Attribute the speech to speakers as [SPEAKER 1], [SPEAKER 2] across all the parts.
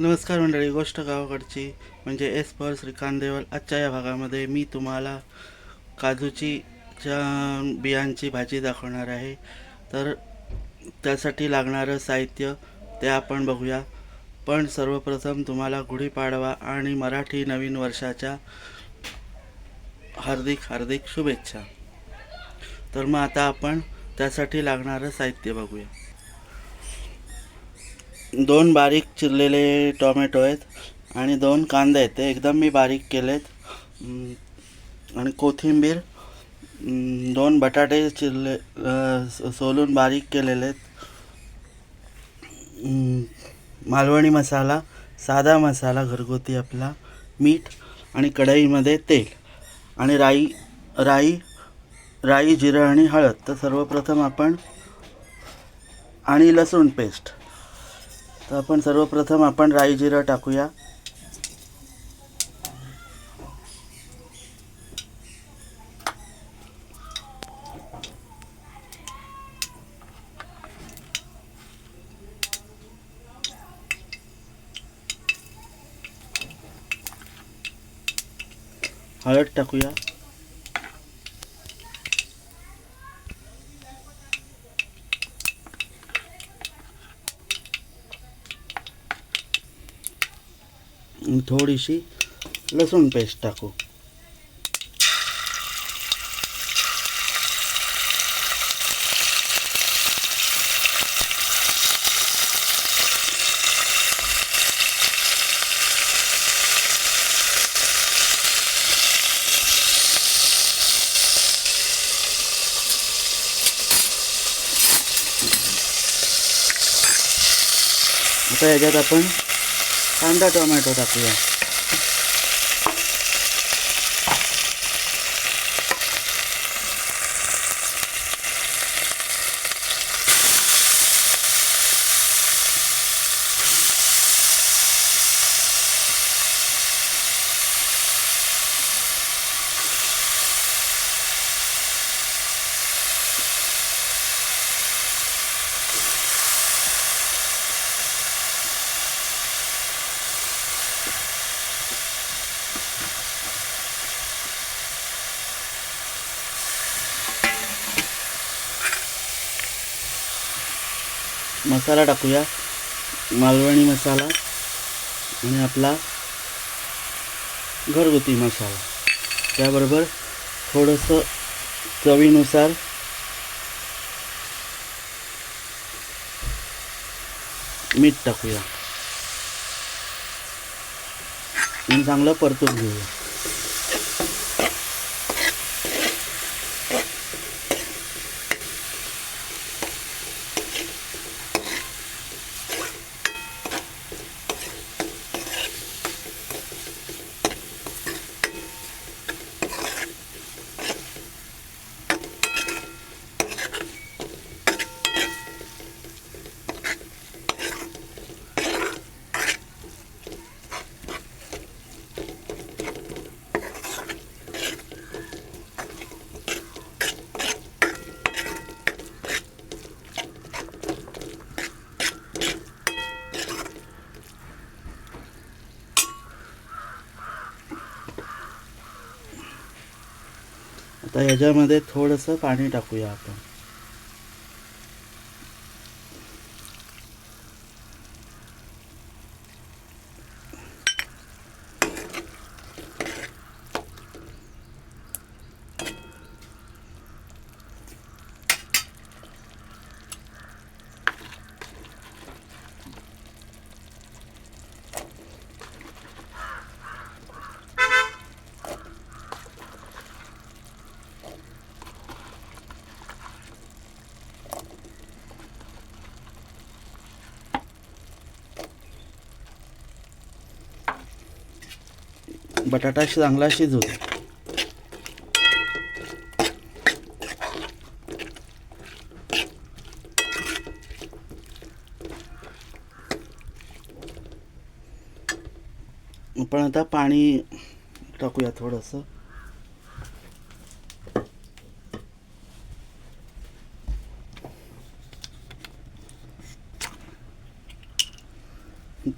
[SPEAKER 1] नमस्कार मंडळी गोष्ट गावाकडची म्हणजे एस पर श्रीकांत देवल आजच्या या भागामध्ये मी तुम्हाला काजूची च्या बियांची भाजी दाखवणार आहे. तर त्यासाठी लागणारं साहित्य ते आपण बघूया. पण सर्वप्रथम तुम्हाला गुढीपाडवा आणि मराठी नवीन वर्षाच्या हार्दिक हार्दिक शुभेच्छा. तर मग आता आपण त्यासाठी लागणारं साहित्य बघूया. दोन बारीक चिरलेले टोमॅटो आहेत आणि दोन कांदे आहेत. ते एकदम मी बारीक केलेत. आणि कोथिंबीर दोन बटाटे चिरले सोलून बारीक केलेले आहेत मालवणी मसाला साधा मसाला घरगुती आपला मीठ आणि कढईमध्ये तेल आणि राई राई राई जिरं आणि हळद. तर सर्वप्रथम आपण आणि लसूण पेस्ट तर आपण सर्वप्रथम आपण राई जिरं टाकूया. हळद टाकूया आणि थोडीशी लसूण पेस्ट टाकू. आता याच्यात आपण कांदा टोमॅटो टाकूया मसाला टाकूया. मालवणी मसाला आणि आपला घरगुती मसाला. त्याबरोबर थोडंसं चवीनुसार मीठ टाकूया. आणि चांगलं परतून घेऊया. तर याच्यामध्ये थोडंसं पाणी टाकूया आपण. बटाटा चांगला शिजू दे. आता पाणी टाकूया थोडंसं.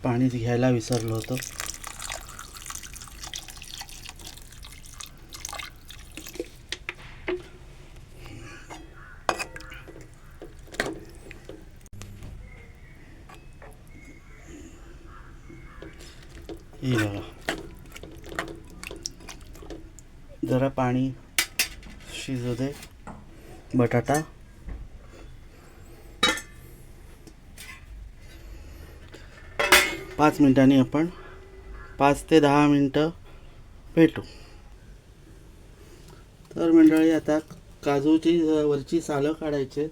[SPEAKER 1] पाणी पाणी घ्यायला विसरलो होतो हे बघा जरा पाणी शिजू दे. बटाटा. पाच मिनिटांनी आपण पाच ते दहा मिनटं भेटू. तर मंडळी आता काजूची वरची सालं काढायची आहेत.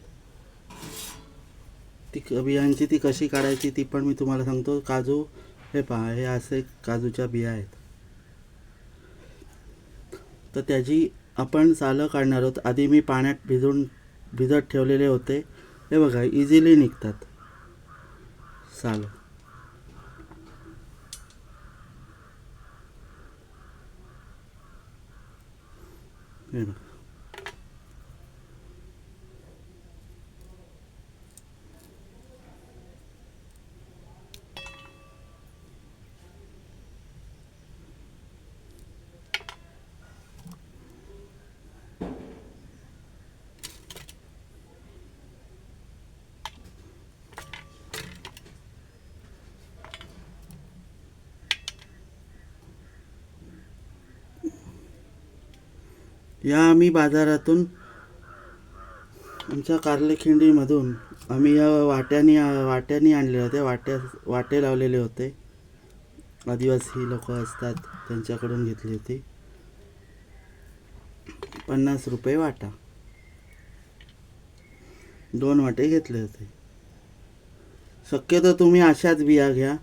[SPEAKER 1] ती बियांची ती कशी काढायची ती पण मी तुम्हाला सांगतो. काजू हे पहा हे असे काजूच्या बिया आहेत. तर त्याची आपण सालं काढणार आहोत. आधी मी पाण्यात भिजून भिजत ठेवलेले होते. हे बघा इझिली निघतात सालं. हे बघा. या आम्ही बाजारातून आमच्या कारलेखिंडीमधून आम्ही या वाट्यानी वाट्याने आणले होते वाट्या वाटे लावलेले होते. आदिवासी लोक असतात त्यांच्याकडून घेतली होती. पन्नास रुपये वाटा. दोन वाटे घेतले होते. शक्यतो तुम्ही अशाच बिया घ्या.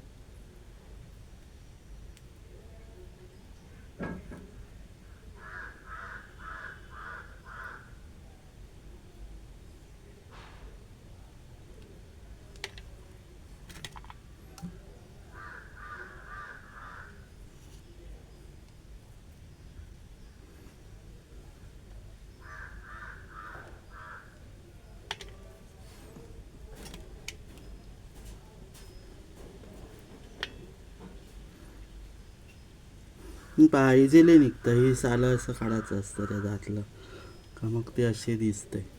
[SPEAKER 1] पाहिजेले निघतं ही सालं असं काढायचं असतं त्या दातलं. का मग ते असे दिसते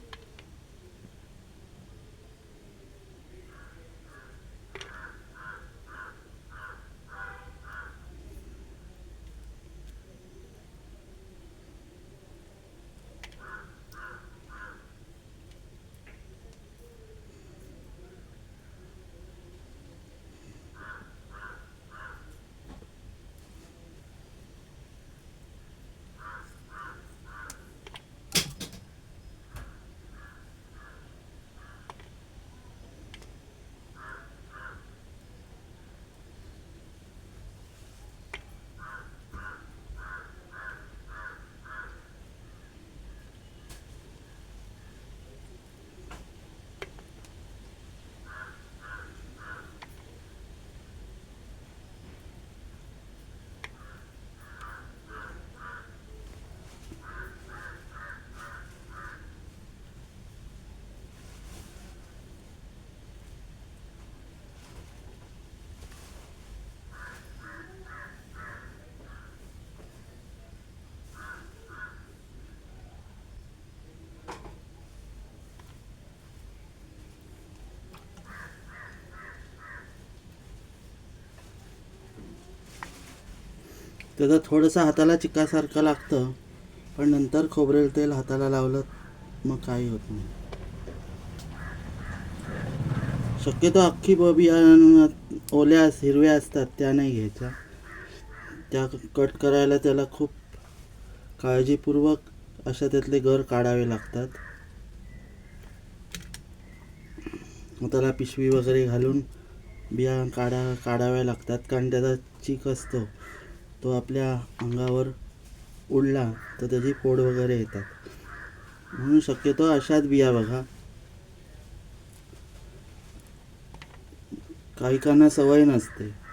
[SPEAKER 1] त्याचा थोडंसं हाताला चिकासारखं लागतं पण नंतर खोबरेल तेल हाताला लावलं मग काही होत नाही. शक्यतो अख्खी बबिया ओल्या हिरव्या असतात त्या नाही घ्यायच्या. त्या कट करायला त्याला खूप काळजीपूर्वक अशा त्यातले घर काढावे लागतात. मग त्याला पिशवी वगैरे घालून बिया काढा काढाव्या लागतात कारण त्याचा चीक असतो. तो आपल्या अंगावर उडला तर त्याची फोड वगैरे येतात. म्हणून शक्यतो अशाच बिया बघा. काही सवय नसते.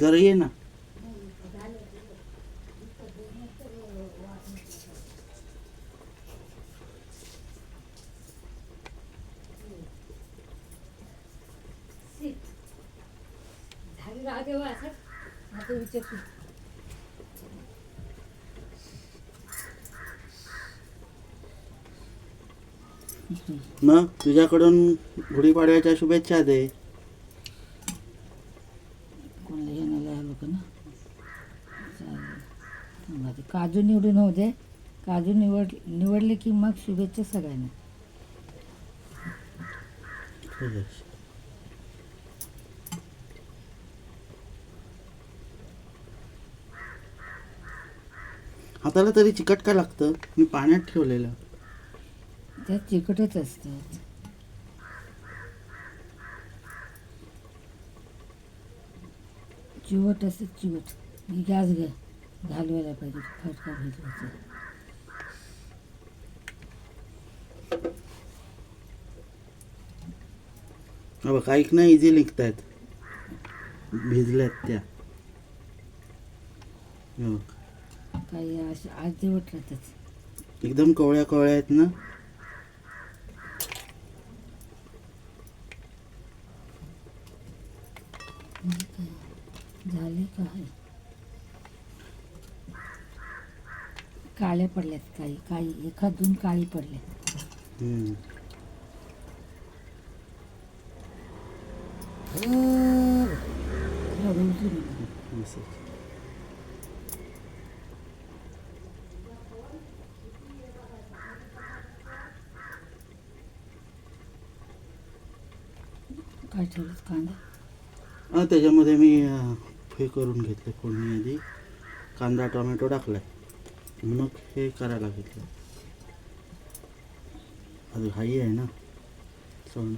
[SPEAKER 1] जरा ये ना. मग तुझ्याकडून गुढीपाडव्याच्या शुभेच्छा दे
[SPEAKER 2] कोणाला येणारा आलो का ना चालेल थांबा ते काजू निवडून होऊ दे. काजू निवड निवडले की मग शुभेच्छा सगळ्यांना.
[SPEAKER 1] हाताला तरी चिकट का लागतं? मी पाण्यात ठेवलेलं.
[SPEAKER 2] त्यात चिकटच असतात चिवट असते चिवट. ही गॅस घ्या घालवायला पाहिजे फटका भिजवायचा
[SPEAKER 1] बघ ऐक ना इझी लिखतायत भिजल्यात त्या. हे.
[SPEAKER 2] काही असे अर्धवट राहतात
[SPEAKER 1] एकदम कवळ्या कवळ्या आहेत ना?
[SPEAKER 2] झाले काय काळ्या पडल्यात काही काही एखाद दोन काळी पडल्यात
[SPEAKER 1] हम्म.
[SPEAKER 2] रडू उचलू नका.
[SPEAKER 1] असं.
[SPEAKER 2] काय ठेवलं कांदा
[SPEAKER 1] हा त्याच्यामध्ये मी अं, हे करून घेतले फोडणी आधी कांदा टोमॅटो टाकलाय मग हे करायला घेतलं अजून हाई आहे ना? सोन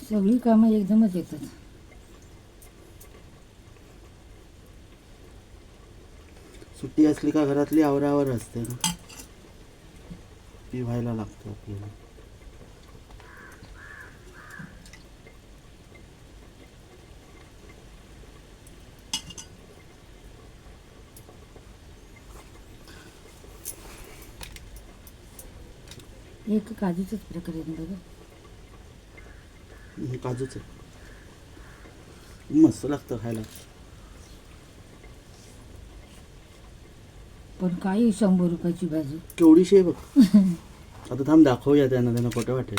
[SPEAKER 2] सगळी कामं एकदमच येतात.
[SPEAKER 1] सुट्टी असली का घरातली आवरावर असते ना? ती व्हायला लागतं आपल्याला.
[SPEAKER 2] एक काजूचाच प्रकार आहे बघा.
[SPEAKER 1] काजूच. आहे मस्त लागतं खायला.
[SPEAKER 2] पण काही शंभर रुपयाची भाजी?
[SPEAKER 1] केवढीशी आहे बघ. आता थांब दाखवूया त्यांना त्यांना खोटं वाटेल.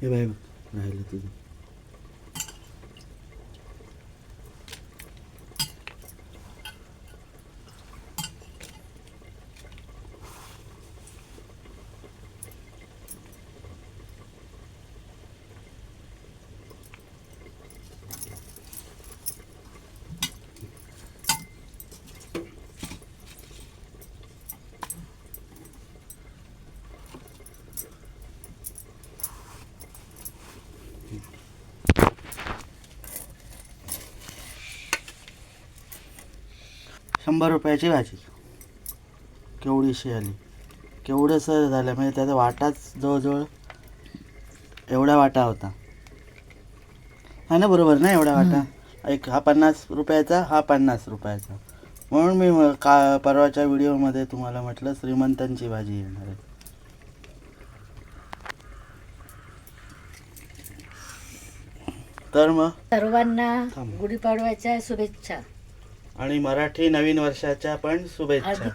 [SPEAKER 1] हे बाय बघ राहिलं तुझं. शंभर रुपयाची भाजी. केवढीशी आली. केवढंसं झालं म्हणजे त्याचा वाटाच जवळजवळ एवढा वाटा होता. हा ना बरोबर ना एवढा वाटा? एक हा पन्नास रुपयाचा हा पन्नास रुपयाचा. म्हणून मी म- का परवाच्या व्हिडिओमध्ये तुम्हाला म्हटलं श्रीमंतांची भाजी येणार आहे. तर मग?
[SPEAKER 2] सर्वांना. गुढीपाडव्याच्या शुभेच्छा.
[SPEAKER 1] आणि मराठी नवीन वर्षाच्या पण शुभेच्छा.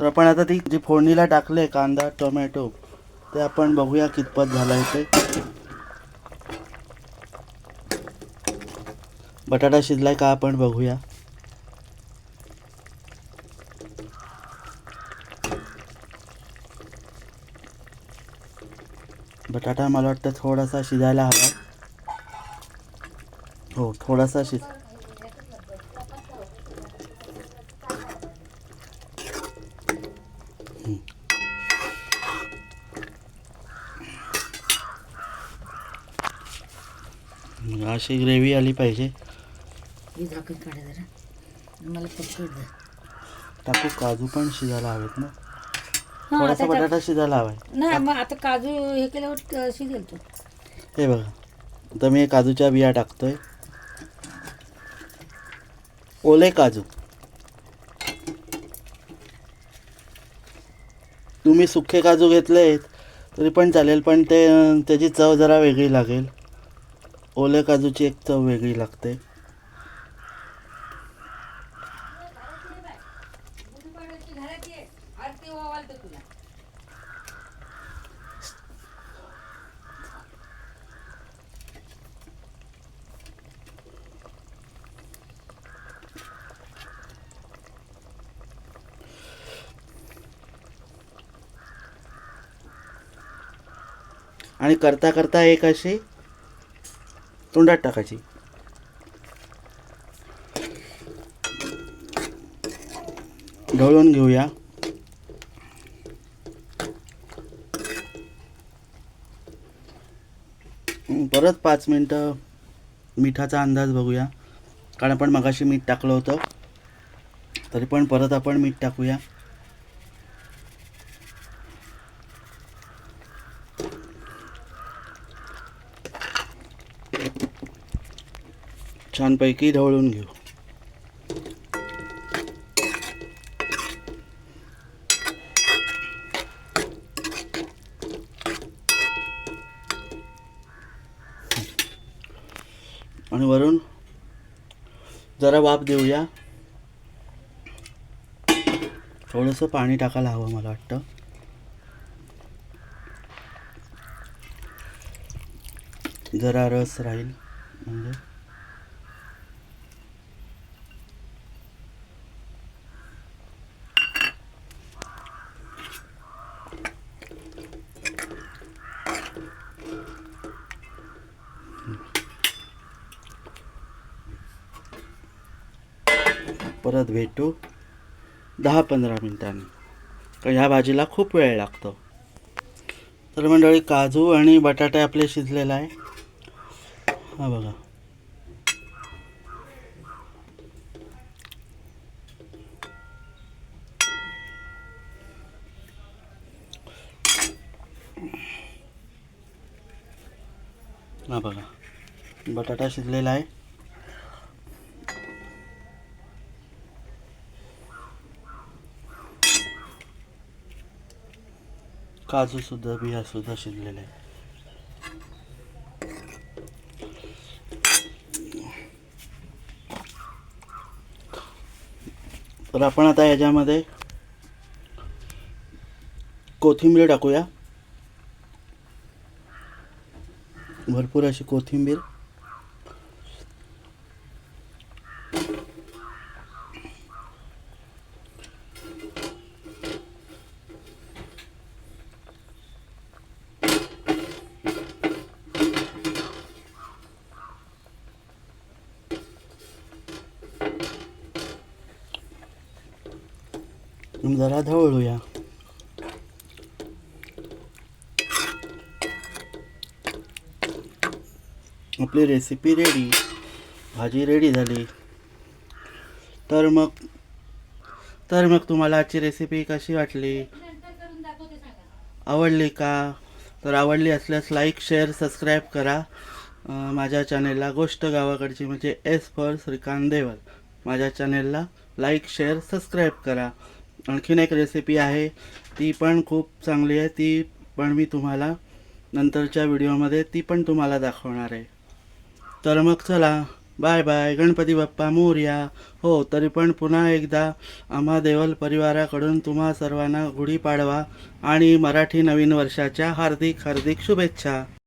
[SPEAKER 1] तर आपण आता ती जी फोडणीला टाकले कांदा टोमॅटो ते आपण बघूया कितपत झालं आहे ते. बटाटा शिजलाय का आपण बघूया. बटाटा मला वाटतं थोडासा शिजायला हवा. हो थोडासा शिज अशी ग्रेव्ही आली पाहिजे.
[SPEAKER 2] झाकण काढा जरा. मला पटकन द्या
[SPEAKER 1] टाकू काजू पण शिजायला हवेत ना. थोडासा बटाटा शिजायला हवाय
[SPEAKER 2] नाही मग आता काजू हे केल्यावर शिजेल तो.
[SPEAKER 1] हे बघा. आता मी काजूच्या बिया टाकतोय. ओले काजू. तुम्ही सुखे काजू घेतले आहेत तरी पण चालेल पण ते त्याची चव जरा वेगळी लागेल. ओले काजूची एक चव वेगळी लागते. आणि करता करता एक अशी तोंडात टाकायची. ढवळून घेऊया. परत पाच मिनटं मिठाचा अंदाज बघूया. कारण आपण मगाशी मीठ टाकलं होतं. तरी पण परत आपण मीठ टाकूया. छानपैकी ढवळून घेऊ. आणि वरून जरा वाफ देऊया. थोडंसं पाणी टाकायला हवं मला वाटतं. जरा रस राहील. म्हणजे परत भेटू. दहा पंधरा मिनटांनी. कारण ह्या भाजीला खूप वेळ लागतो. तर मंडळी काजू आणि बटाटे आपले शिजलेला आहे. हा बघा. हा बघा. बटाटा शिजलेला आहे. काजू सुद्धा बिया सुद्धा शिजलेले आहे तर आपण आता याच्यामध्ये कोथिंबीर टाकूया. भरपूर अशी कोथिंबीर जरा ढवळूया आपली रेसिपी रेडी भाजी रेडी झाली. तर मग तर मग तुम्हाला आजची रेसिपी कशी वाटली? आवडली का? तर आवडली असल्यास लाईक शेअर सबस्क्राईब करा. माझ्या चॅनेलला गोष्ट गावाकडची म्हणजे एस फॉर श्रीकांत देवल. माझ्या चॅनेलला लाईक शेअर सबस्क्राईब करा. आणखीन एक रेसिपी आहे. ती पण खूप चांगली आहे. ती पण मी तुम्हाला नंतरच्या व्हिडिओमध्ये ती पण तुम्हाला दाखवणार आहे. तर मग चला. Bye bye. गणपती बाप्पा मोर्या. हो तरी पण पुन्हा एकदा आम्हा देवल परिवाराकडून तुम्हा सर्वांना गुढीपाडवा आणि मराठी नवीन वर्षाच्या हार्दिक हार्दिक शुभेच्छा.